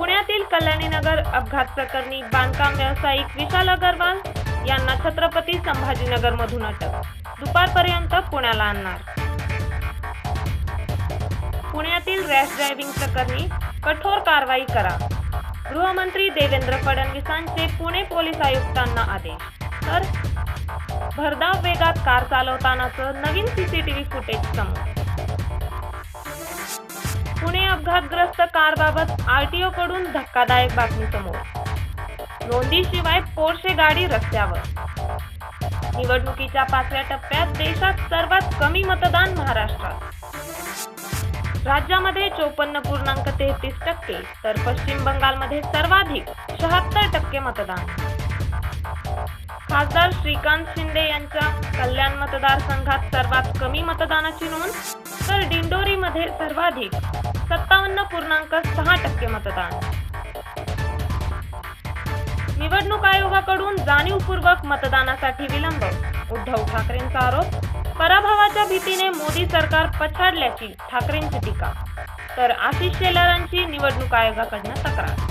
पुण्यातील कल्याणीनगर अपघात प्रकरणी बांधकाम व्यावसायिक विशाल अगरवाल यांना छत्रपती संभाजीनगरमधून अटक. दुपारपर्यंत पुण्याला आणणार. पुण्यातील रॅश ड्रायव्हिंग प्रकरणी कठोर कारवाई करा. गृहमंत्री देवेंद्र फडणवीसांचे पुणे पोलीस आयुक्तांना आदेश. तर भरधाव वेगात कार चालवतानाचं नवीन सीसीटीव्ही फुटेज समोर. अपघातग्रस्त कारबाबत आरटीओ कडून धक्कादायक बातमी समोर. नोंदीशिवाय पोरशे गाडी रस्त्यावर. निवडणुकीच्या पाचव्या टप्प्यात देशात सर्वात कमी मतदान महाराष्ट्रात. राज्यामध्ये चोपन्न पूर्णांक तेहतीस टक्के तर पश्चिम बंगालमध्ये सर्वाधिक शहात्तर टक्के मतदान. खासदार श्रीकांत शिंदे यांच्या कल्याण मतदारसंघात सर्वात कमी मतदानाची नोंद तर दिंडोरीमध्ये सर्वाधिक सत्तावन्न पूर्णांक सहा टक्के मतदान. निवडणूक आयोगाकडून जाणीवपूर्वक मतदानासाठी विलंब. उद्धव ठाकरेंचा आरोप पराभवाच्या भीतीने मोदी सरकार पछाडल्याची ठाकरेंची टीका. तर आशिष शेलारांची निवडणूक आयोगाकडनं तक्रार.